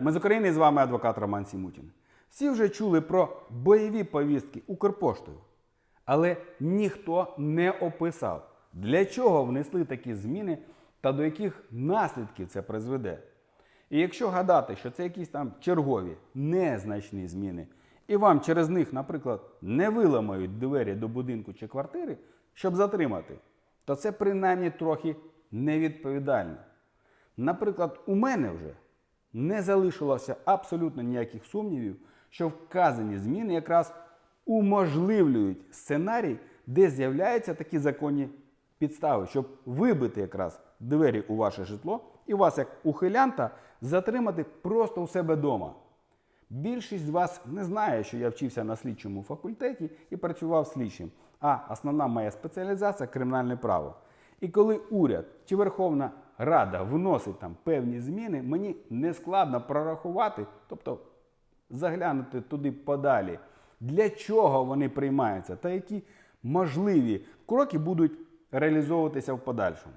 Ми з України і з вами адвокат Роман Сімутін. Всі вже чули про бойові повістки Укрпоштою. Але ніхто не описав, для чого внесли такі зміни та до яких наслідків це призведе. І якщо гадати, що це якісь там чергові незначні зміни, і вам через них, наприклад, не виламають двері до будинку чи квартири, щоб затримати, то це принаймні трохи невідповідально. Наприклад, у мене вже не залишилося абсолютно ніяких сумнівів, що вказані зміни якраз уможливлюють сценарій, де з'являються такі законні підстави, щоб вибити якраз двері у ваше житло і вас, як ухилянта, затримати просто у себе вдома. Більшість з вас не знає, що я вчився на слідчому факультеті і працював слідчим, а основна моя спеціалізація кримінальне право. І коли уряд чи Верховна Рада вносить там певні зміни, мені не складно прорахувати, тобто заглянути туди подалі, для чого вони приймаються та які можливі кроки будуть реалізовуватися в подальшому.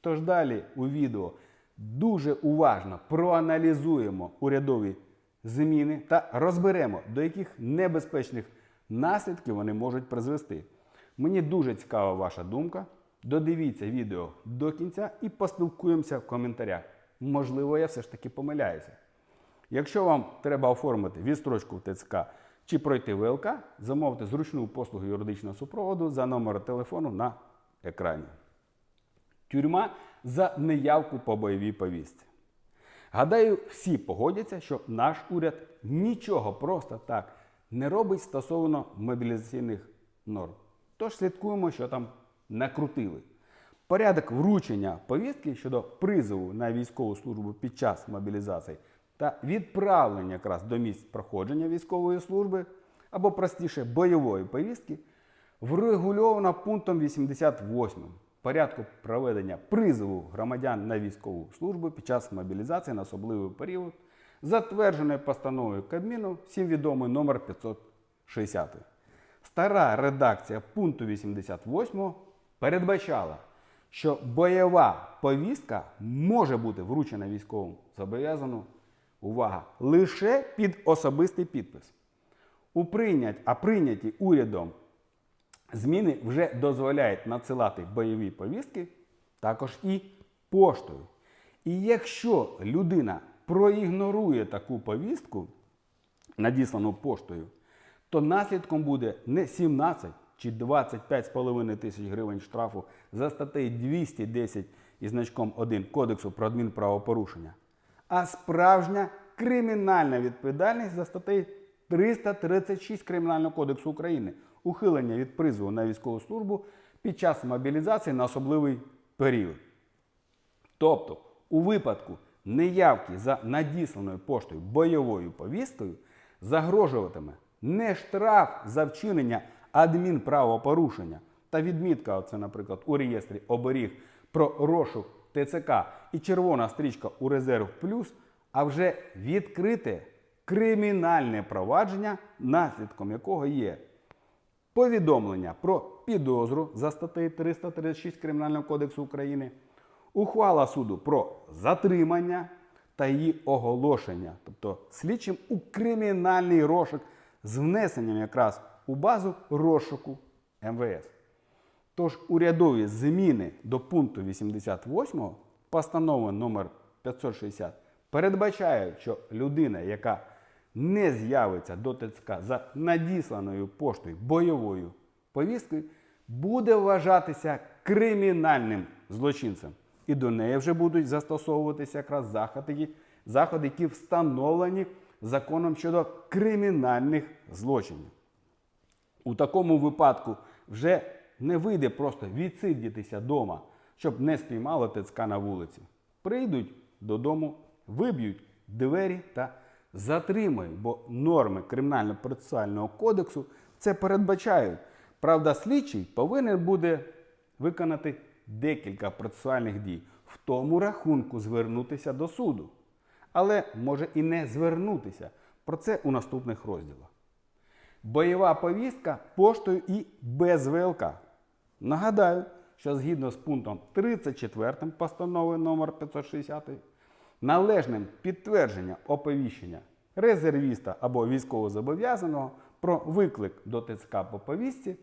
Тож далі у відео дуже уважно проаналізуємо урядові зміни та розберемо, до яких небезпечних наслідків вони можуть призвести. Мені дуже цікава ваша думка. Додивіться відео до кінця і поспілкуємося в коментарях. Можливо, я все ж таки помиляюся. Якщо вам треба оформити відстрочку в ТЦК чи пройти ВЛК, замовте зручну послугу юридичного супроводу за номером телефону на екрані. Тюрма за неявку по бойовій повістці. Гадаю, всі погодяться, що наш уряд нічого просто так не робить стосовно мобілізаційних норм. Тож слідкуємо, що там накрутили. Порядок вручення повістки щодо призову на військову службу під час мобілізації та відправлення якраз до місць проходження військової служби або простіше бойової повістки врегульовано пунктом 88 порядку проведення призову громадян на військову службу під час мобілізації на особливий період, затвердженої постановою Кабміну, всім відомий номер 560. Стара редакція пункту 88 передбачала, що бойова повістка може бути вручена військовому зобов'язану, увага, лише під особистий підпис. У прийнять, а прийняті урядом зміни вже дозволяють надсилати бойові повістки також і поштою. І якщо людина проігнорує таку повістку, надіслану поштою, то наслідком буде не 17 чи 25,5 тисяч гривень штрафу за статтею 210 із значком 1 Кодексу про адмінправопорушення, а справжня кримінальна відповідальність за статтею 336 Кримінального кодексу України ухилення від призову на військову службу під час мобілізації на особливий період. Тобто, у випадку неявки за надісланою поштою бойовою повісткою загрожуватиме не штраф за вчинення адмінправопорушення. Та відмітка, оце, наприклад, у реєстрі оберіг про розшук ТЦК і червона стрічка у резерв плюс, а вже відкрите кримінальне провадження, наслідком якого є повідомлення про підозру за статтею 336 Кримінального кодексу України, ухвала суду про затримання та її оголошення, тобто слідчим у кримінальний розшук з внесенням якраз у базу розшуку МВС. Тож урядові зміни до пункту 88 постанови номер 560 передбачають, що людина, яка не з'явиться до ТЦК за надісланою поштою бойовою повісткою, буде вважатися кримінальним злочинцем. І до неї вже будуть застосовуватися якраз заходи, заходи, які встановлені законом щодо кримінальних злочинів. У такому випадку вже не вийде просто відсидітися вдома, щоб не спіймало ТЦК на вулиці. Прийдуть додому, виб'ють двері та затримають, бо норми Кримінально-процесуального кодексу це передбачають. Правда, слідчий повинен буде виконати декілька процесуальних дій, в тому рахунку звернутися до суду. Але може і не звернутися. Про це у наступних розділах. Бойова повістка поштою і без ВЛК. Нагадаю, що згідно з пунктом 34 постанови номер 560 належним підтвердження оповіщення резервіста або військовозобов'язаного про виклик до ТЦК по повістці,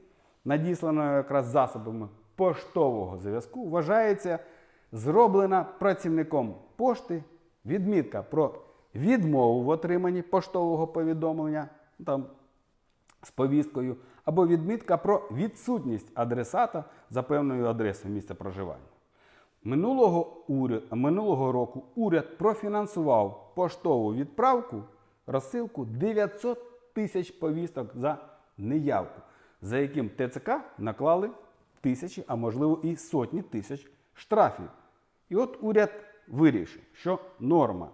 надісланої якраз засобами поштового зв'язку, вважається зроблена працівником пошти відмітка про відмову в отриманні поштового повідомлення там, з повісткою, або відмітка про відсутність адресата за певною адресою місця проживання. Минулого, уряд, минулого року уряд профінансував поштову відправку розсилку 900 тисяч повісток за неявку, за яким ТЦК наклали тисячі, а можливо і сотні тисяч штрафів. І от уряд вирішив, що норма,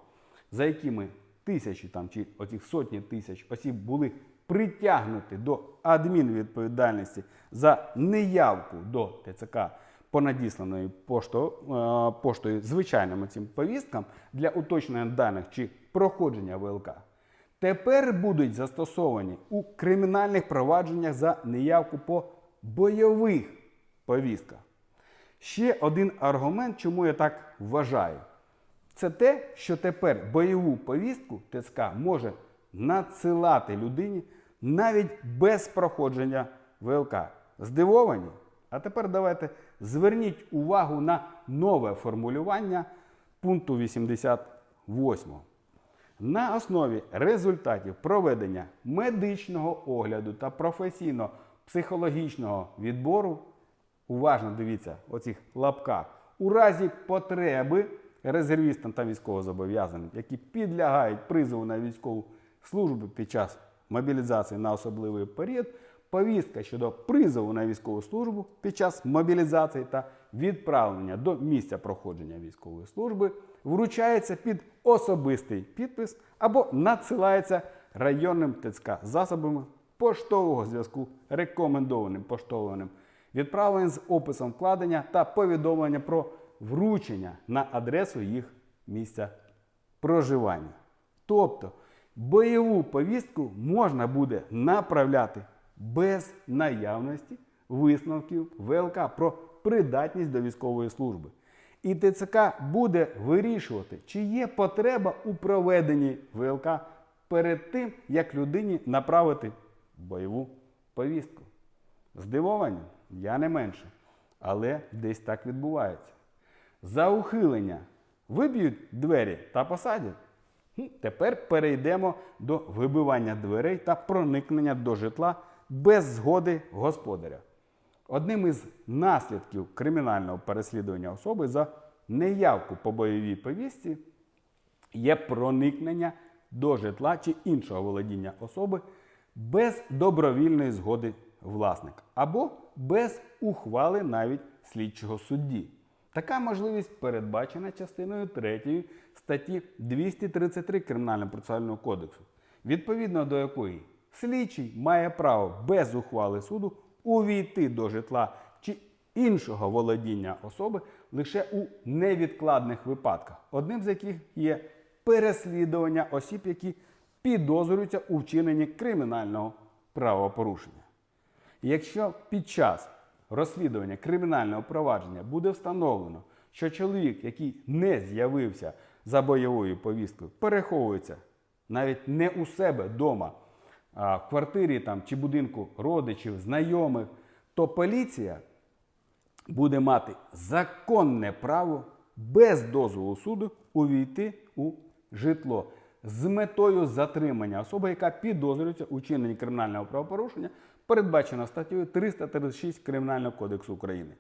за якими тисячі там, чи оцих сотні тисяч осіб були притягнуті до адмінвідповідальності за неявку до ТЦК по надісланої поштою, е, поштою звичайним цим повісткам для уточнення даних чи проходження ВЛК, тепер будуть застосовані у кримінальних провадженнях за неявку по бойових повістках. Ще один аргумент, чому я так вважаю, це те, що тепер бойову повістку ТСК може надсилати людині навіть без проходження ВЛК. Здивовані? А тепер давайте зверніть увагу на нове формулювання пункту 88. На основі результатів проведення медичного огляду та професійно-психологічного відбору уважно дивіться оцих лапках. У разі потреби резервістам та військовозобов'язаним, які підлягають призову на військову службу під час мобілізації на особливий період, повістка щодо призову на військову службу під час мобілізації та відправлення до місця проходження військової служби вручається під особистий підпис або надсилається районним ТЦК засобами поштового зв'язку рекомендованим поштовим відправленням з описом вкладення та повідомлення про вручення на адресу їх місця проживання. Тобто бойову повістку можна буде направляти без наявності висновків ВЛК про придатність до військової служби. І ТЦК буде вирішувати, чи є потреба у проведенні ВЛК перед тим, як людині направити бойову повістку. Здивовані? Я не менше. Але десь так відбувається. За ухилення виб'ють двері та посадять. Тепер перейдемо до вибивання дверей та проникнення до житла без згоди господаря. Одним із наслідків кримінального переслідування особи за неявку по бойовій повістці є проникнення до житла чи іншого володіння особи без добровільної згоди власника або без ухвали навіть слідчого судді. Така можливість передбачена частиною 3 статті 233 Кримінального процесуального кодексу, відповідно до якої слідчий має право без ухвали суду увійти до житла чи іншого володіння особи лише у невідкладних випадках, одним з яких є переслідування осіб, які підозрюються у вчиненні кримінального правопорушення. Якщо під час розслідування кримінального провадження буде встановлено, що чоловік, який не з'явився за бойовою повісткою, переховується навіть не у себе вдома, а в квартирі там, чи будинку родичів, знайомих, то поліція буде мати законне право без дозволу суду увійти у житло з метою затримання особи, яка підозрюється у чиненні кримінального правопорушення, передбачено статтею 336 Кримінального кодексу України.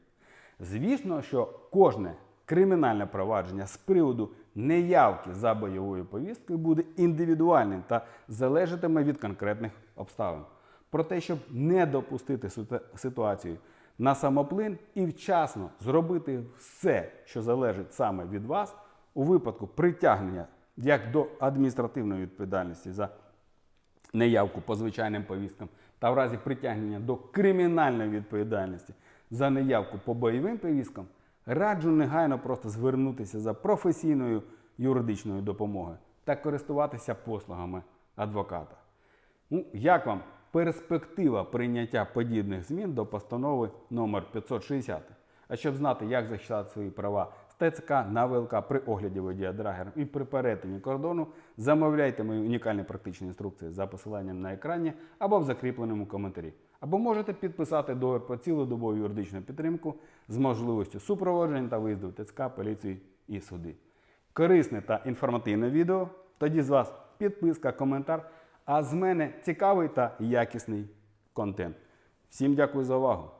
Звісно, що кожне кримінальне провадження з приводу неявки за бойовою повісткою буде індивідуальним та залежатиме від конкретних обставин. Про те, щоб не допустити ситуацію на самоплин і вчасно зробити все, що залежить саме від вас, у випадку притягнення як до адміністративної відповідальності за неявку по звичайним повісткам та в разі притягнення до кримінальної відповідальності за неявку по бойовим повісткам, раджу негайно просто звернутися за професійною юридичною допомогою та користуватися послугами адвоката. Ну, як вам перспектива прийняття подібних змін до постанови номер 560? А щоб знати, як захищати свої права ТЦК на ВЛК при огляді водія драгером і при перетині кордону, замовляйте мої унікальні практичні інструкції за посиланням на екрані або в закріпленому коментарі. Або можете підписати договір про цілодобову юридичну підтримку з можливістю супроводження та виїзду в ТЦК, поліцію і суди. Корисне та інформативне відео. Тоді з вас підписка, коментар. А з мене цікавий та якісний контент. Всім дякую за увагу!